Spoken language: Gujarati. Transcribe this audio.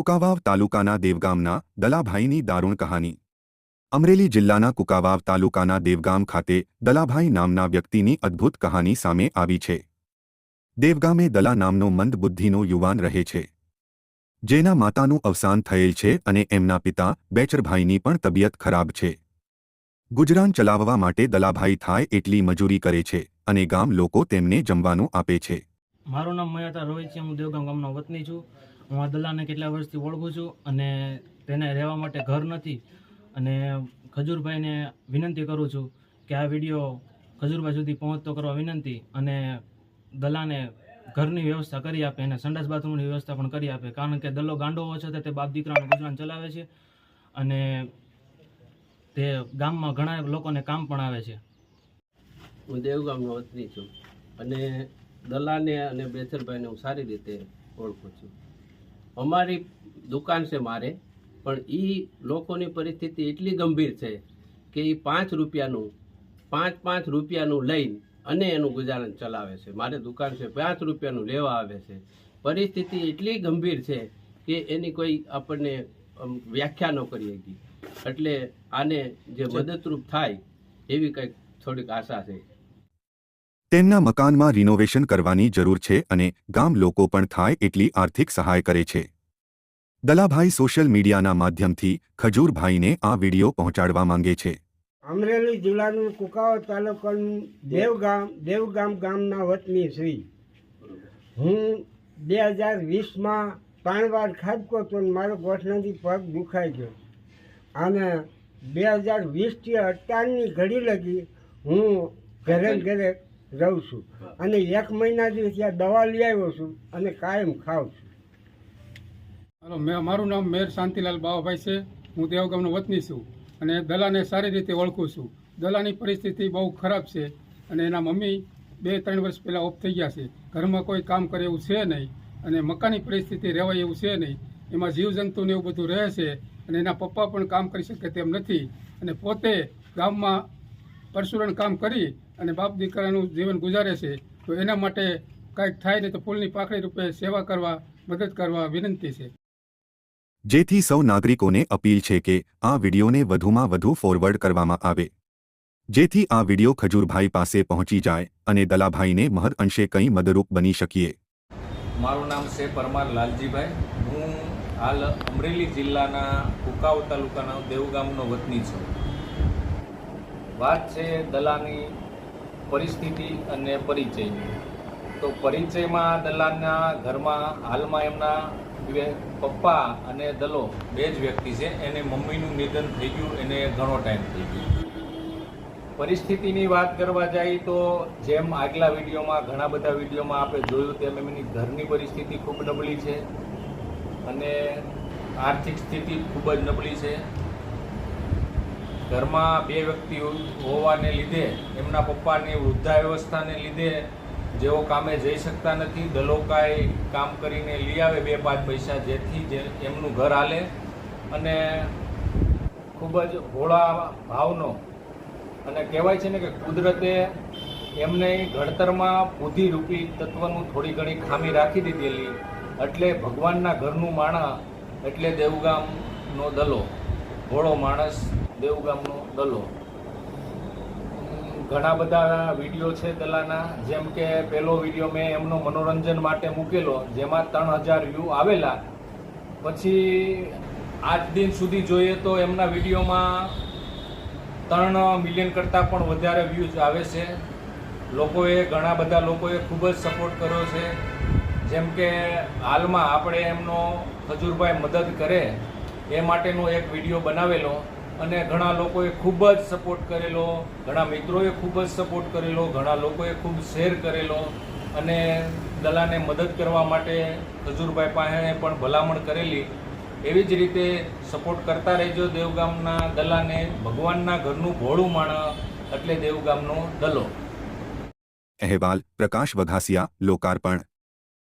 કુકાવાવ તાલુકાના દેવગામના દલાભાઈની દારૂણ કહાની. અમરેલી જિલ્લાના કુકાવાવ તાલુકાના દેવગામ ખાતે દલાભાઈ નામના વ્યક્તિની અદ્ભુત કહાની સામે આવી છે. દેવગામે દલા નામનો મંદ બુદ્ધિનો યુવાન રહે છે. જેના માતાનું અવસાન થયેલ છે અને એમના પિતા બેચરભાઈની પણ તબિયત ખરાબ છે. ગુજરાન ચલાવવા માટે દલાભાઈ થાય એટલી મજૂરી કરે છે અને ગામ લોકો તેમને જમવાનું આપે છે. મારું નામ મયાતા રોહિત છે, હું દેવગામ ગામનો વતની છું. હું આ દલાને કેટલા વર્ષથી ઓળખું છું અને તેને રહેવા માટે ઘર નથી અને ખજૂરભાઈને વિનંતી કરું છું કે આ વીડિયો ખજૂરભાઈ સુધી પહોંચતો કરવા વિનંતી અને દલાને ઘરની વ્યવસ્થા કરી આપે અને સંડાસ બાથરૂમની વ્યવસ્થા પણ કરી આપે. કારણ કે દલ્લો ગાંડો હોવા છતાં તે બાપ દીકરાનું ગુજરાન ચલાવે છે અને તે ગામમાં ઘણા લોકોને કામ પણ આવે છે. હું દેવગામનો વતની છું અને દલાને અને બેચરભાઈને હું સારી રીતે ઓળખું છું. અમારી દુકાન છે મારે પણ એ લોકોની પરિસ્થિતિ એટલી ગંભીર છે કે એ પાંચ રૂપિયાનું પાંચ પાંચ રૂપિયાનું લઈને અને એનું ગુજારણ ચલાવે છે. મારે દુકાન છે પાંચ રૂપિયાનું લેવા આવે છે. પરિસ્થિતિ એટલી ગંભીર છે કે એની કોઈ આપણને વ્યાખ્યા ન કરી હતી એટલે આને જે મદદરૂપ થાય એવી કંઈક થોડીક આશા છે. તેમના મકાનમાં રિનોવેશન કરવાની જરૂર છે અને ગામ લોકો પણ થાય એટલી આર્થિક સહાય કરે છે. દલાભાઈ સોશિયલ મીડિયાના માધ્યમથી ખજૂરભાઈને આ વીડિયો પહોંચાડવા માંગે છે. અમરેલી જિલ્લાનું કુકાવા તાલુકાનું દેવગામ દેવગામ ગામના વતની શ્રી. હું બે હજાર વીસમાં ત્રણ વાર ખાધકો તો મારો ગોઠણાથી પગ દુખાઈ ગયો. અને બે હજાર વીસથી અઢારની ઘડી લગી હું ઘરે ઘરે રહું છું. અને એક મહિનાથી ત્યાં દવા લઈ આવ્યો છું અને કાયમ ખાઉં છું. હાલો, મેં મારું નામ મેર શાંતિલાલ બાવાભાઈ છે. હું દેવગામનો વતની છું અને દલાને સારી રીતે ઓળખું છું. દલાની પરિસ્થિતિ બહુ ખરાબ છે અને એના મમ્મી બે ત્રણ વર્ષ પહેલાં ઓફ થઈ ગયા છે. ઘરમાં કોઈ કામ કરે એવું છે નહીં અને મકાનની પરિસ્થિતિ રહેવાય એવું છે નહીં. એમાં જીવજંતુને એવું બધું રહે છે અને એના પપ્પા પણ કામ કરી શકે તેમ નથી. અને પોતે ગામમાં પરશુરણ કામ કરી અને બાપ દીકરાનું જીવન ગુજારે છે તો એના માટે કાંઈક થાય ને તો ફૂલની પાખડી રૂપે સેવા કરવા મદદ કરવા વિનંતી છે. જેથી સૌ નાગરિકોને અપીલ છે કે આ વિડિયોને વધુમાં વધુ ફોરવર્ડ કરવામાં આવે. જેથી આ વિડિયો ખજૂરભાઈ પાસે પહોંચી જાય અને દલાભાઈને મહદ અંશે કંઈ મદરૂપ બની શકીએ. મારું નામ છે પરમાર લાલજીભાઈ. હું હાલ અમરેલી જિલ્લાના કુકાવ તાલુકાના દેવગામનો વતની છું. વાત છે દલાની પરિસ્થિતિ અને પરિચયની તો પરિચયમાં દલાલના ઘરમાં હાલમાં એમના પપ્પા અને દલો બે જ વ્યક્તિ છે. એને મમ્મીનું નિધન થઈ ગયું, એને ઘણો ટાઈમ થઈ ગયો. પરિસ્થિતિની વાત કરવા જઈએ તો જેમ આગલા વિડીયોમાં, ઘણા બધા વિડીયોમાં આપણે જોયું તેમ એમની ઘરની પરિસ્થિતિ ખૂબ નબળી છે અને આર્થિક સ્થિતિ ખૂબ જ નબળી છે. ઘરમાં બે વ્યક્તિ હોવાને લીધે, એમના પપ્પાની વૃદ્ધાવ્યવસ્થાને લીધે જેઓ કામે જઈ શકતા નથી, દલોકાએ કામ કરીને લઈ આવે બે પાંચ પૈસા જેથી જે એમનું ઘર હાલે અને ખૂબ જ ભોળા ભાવનો. અને કહેવાય છે ને કે કુદરતે એમને ઘડતરમાં બુદ્ધિરૂપી તત્વનું થોડી ઘણી ખામી રાખી દીધેલી. એટલે ભગવાનના ઘરનું માણા એટલે દેવગામનો દલો. ભોળો માણસ દેવગામનો દલો ઘણા બધા વીડિયો છે દલાના, જેમ કે પહેલો વીડિયો મેં એમનો મનોરંજન માટે મૂકેલો, જેમાં ત્રણ હજાર વ્યૂ આવેલા. પછી આજ દિન સુધી જોઈએ તો એમના વિડીયોમાં ત્રણ મિલિયન કરતાં પણ વધારે વ્યૂઝ આવે છે. લોકોએ, ઘણા બધા લોકોએ ખૂબ જ સપોર્ટ કર્યો છે. જેમ કે હાલમાં આપણે એમનો ખજૂરભાઈ મદદ કરે, એ માટેનો એક વીડિયો બનાવેલો. અને ઘણા લોકોએ ખૂબ જ સપોર્ટ કરેલો, ઘણા મિત્રોએ ખૂબ જ સપોર્ટ કરેલો, ઘણા લોકોએ ખૂબ શેર કરેલો અને દલાને મદદ કરવા માટે ખજૂરભાઈ પાસે પણ ભલામણ કરેલી. એવી જ રીતે સપોર્ટ કરતા રહેજો દેવગામના દલાને, ભગવાનના ઘરનું ભોળું માણ એટલે દેવગામનો દલો. અહેવાલ પ્રકાશ વઘાસિયા, લોકાર્પણ.